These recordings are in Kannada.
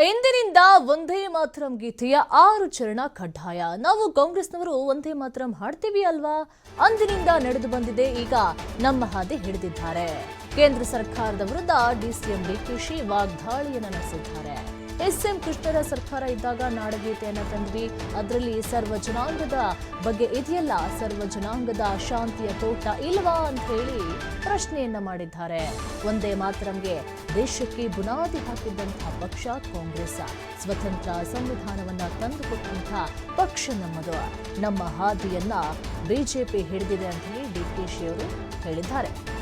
ಎಂದಿನಿಂದ ಒಂದೇ ಮಾತರಂ ಗೀತೆಯ ಆರು ಚರಣ ಕಡ್ಡಾಯ. ನಾವು ಕಾಂಗ್ರೆಸ್ನವರು ಒಂದೇ ಮಾತರಂ ಹಾಡ್ತೀವಿ ಅಲ್ವಾ? ಅಂದಿನಿಂದ ನಡೆದು ಬಂದಿದೆ ಈಗ ನಮ್ಮ ಹಾದಿ ಹಿಡಿದಿದ್ದಾರೆ. ಕೇಂದ್ರ ಸರ್ಕಾರದ ವಿರುದ್ಧ ಡಿಸಿಎಂ ಕೃಷಿ ವಾಗ್ದಾಳಿಯನ್ನು ನಡೆಸಿದ್ದಾರೆ. ಎಸ್ಎಂ ಕೃಷ್ಣರ ಸರ್ಕಾರ ಇದ್ದಾಗ ನಾಡಗೀತೆಯನ್ನು ತಂದ್ವಿ. ಅದರಲ್ಲಿ ಸರ್ವ ಜನಾಂಗದ ಬಗ್ಗೆ ಇದೆಯಲ್ಲ, ಸರ್ವ ಜನಾಂಗದ ಶಾಂತಿಯ ತೋಟ ಇಲ್ವಾ ಅಂತ ಹೇಳಿ ಪ್ರಶ್ನೆಯನ್ನ ಮಾಡಿದ್ದಾರೆ. ಒಂದೇ ಮಾತ್ರಂಗೆ, ದೇಶಕ್ಕೆ ಬುನಾದಿ ಹಾಕಿದ್ದಂತಹ ಪಕ್ಷ ಕಾಂಗ್ರೆಸ್. ಸ್ವತಂತ್ರ ಸಂವಿಧಾನವನ್ನ ತಂದುಕೊಟ್ಟಂತಹ ಪಕ್ಷ ನಮ್ಮದು. ನಮ್ಮ ಹಾದಿಯನ್ನ ಬಿಜೆಪಿ ಹಿಡಿದಿದೆ ಅಂತ ಹೇಳಿ ಶಿ ಅವರು ಹೇಳಿದ್ದಾರೆ.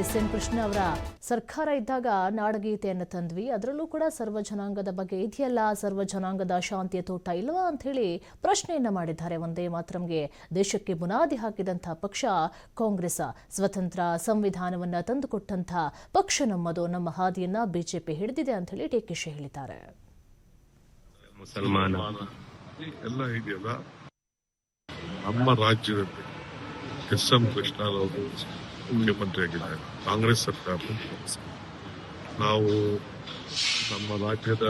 ಎಸ್ ಎನ್ ಕೃಷ್ಣ ಅವರ ಸರ್ಕಾರ ಇದ್ದಾಗ ನಾಡಗೀತೆಯನ್ನು ತಂದ್ವಿ. ಅದರಲ್ಲೂ ಕೂಡ ಸರ್ವ ಜನಾಂಗದ ಬಗ್ಗೆ ಇದೆಯಲ್ಲ ಸರ್ವ ಜನಾಂಗದ ಶಾಂತಿಯ ತೋಟ ಇಲ್ವಾ ಅಂತ ಹೇಳಿ ಪ್ರಶ್ನೆಯನ್ನ ಮಾಡಿದ್ದಾರೆ. ಒಂದೇ ಮಾತ್ರಂಗೆ ದೇಶಕ್ಕೆ ಬುನಾದಿ ಹಾಕಿದಂಥ ಪಕ್ಷ ಕಾಂಗ್ರೆಸ್ ಸ್ವತಂತ್ರ ಸಂವಿಧಾನವನ್ನ ತಂದುಕೊಟ್ಟಂಥ ಪಕ್ಷ ನಮ್ಮದು ನಮ್ಮ ಹಾದಿಯನ್ನು ಬಿಜೆಪಿ ಹಿಡಿದಿದೆ ಅಂತ ಹೇಳಿ ಡಿಕೆಶಿ ಹೇಳಿದ್ದಾರೆ. ಮುಸಲ್ಮಾನ ಎಲ್ಲ ಇದೆಯಲ್ಲ? ನಮ್ಮ ರಾಜ್ಯದಲ್ಲಿ ಎಸ್ ಎಂ ಕೃಷ್ಣರವರು ಮುಖ್ಯಮಂತ್ರಿ ಆಗಿದ್ದಾರೆ ಕಾಂಗ್ರೆಸ್ ಸರ್ಕಾರ ನಾವು ನಮ್ಮ ರಾಜ್ಯದ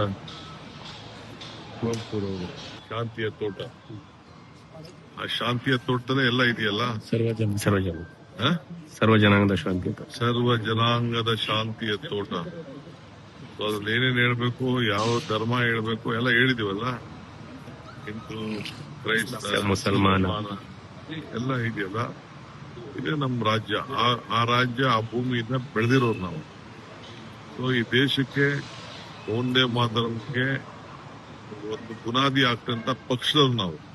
ಕುವೆಂಪುರವರು ಶಾಂತಿಯ ತೋಟ ಆ ಶಾಂತಿಯ ತೋಟದಲ್ಲೇ ಎಲ್ಲ ಇದೆಯಲ್ಲ ಸರ್ವಜನ ಸರ್ವಜನ ಆ? ಸರ್ವ ಜನಾಂಗದ ಶಾಂತಿ ಅಂತ. ಸರ್ವ ಜನಾಂಗದ ಶಾಂತಿಯ ತೋಟ ಅದ್ರಲ್ಲಿ ಏನೇನು ಹೇಳ್ಬೇಕು ಯಾವ ಧರ್ಮ ಹೇಳ್ಬೇಕು ಎಲ್ಲ ಹೇಳಿದಿವಲ್ಲ ಹಿಂದೂ ಕ್ರೈಸ್ತ ಮುಸಲ್ಮಾನ. ಎಲ್ಲ ಇದೆಯಲ್ಲ ಇದೇ ನಮ್ಮ ರಾಜ್ಯ. ಆ- ರಾಜ್ಯ, ಆ ಭೂಮಿಯಿಂದ ಬೆಳೆದಿರೋರು ನಾವು. ಸೊ ಈ ದೇಶಕ್ಕೆ, ಒಂದೇ ಮಾತರಕ್ಕೆ, ಒಂದು ಬುನಾದಿ ಆಗ್ತಂತ ಪಕ್ಷದವ್ರು ನಾವು.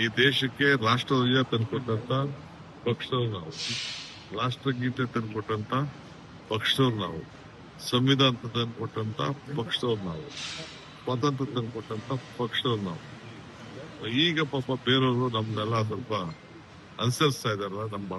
ಈ ದೇಶಕ್ಕೆ ರಾಷ್ಟ್ರಧ್ವಜ ತಂದ್ಕೊಟ್ಟಂತ ಪಕ್ಷದವ್ರು ನಾವು. ರಾಷ್ಟ್ರಗೀತೆ ತಂದ್ಕೊಟ್ಟಂತ ಪಕ್ಷದವ್ರು ನಾವು. ಸಂವಿಧಾನ ತಂದ್ಕೊಟ್ಟಂತ ಪಕ್ಷದವ್ರು ನಾವು. ಸ್ವಾತಂತ್ರ್ಯ ತಂದ್ಕೊಟ್ಟಂತ ಪಕ್ಷದವ್ರು ನಾವು. ಈಗ ಪಾಪ ಬೇರೆಯವರು ನಮ್ದೆಲ್ಲ ಸ್ವಲ್ಪ ಅನುಸರಿಸ್ತಾ ಇದಾರಲ್ಲ ನಮ್ಮ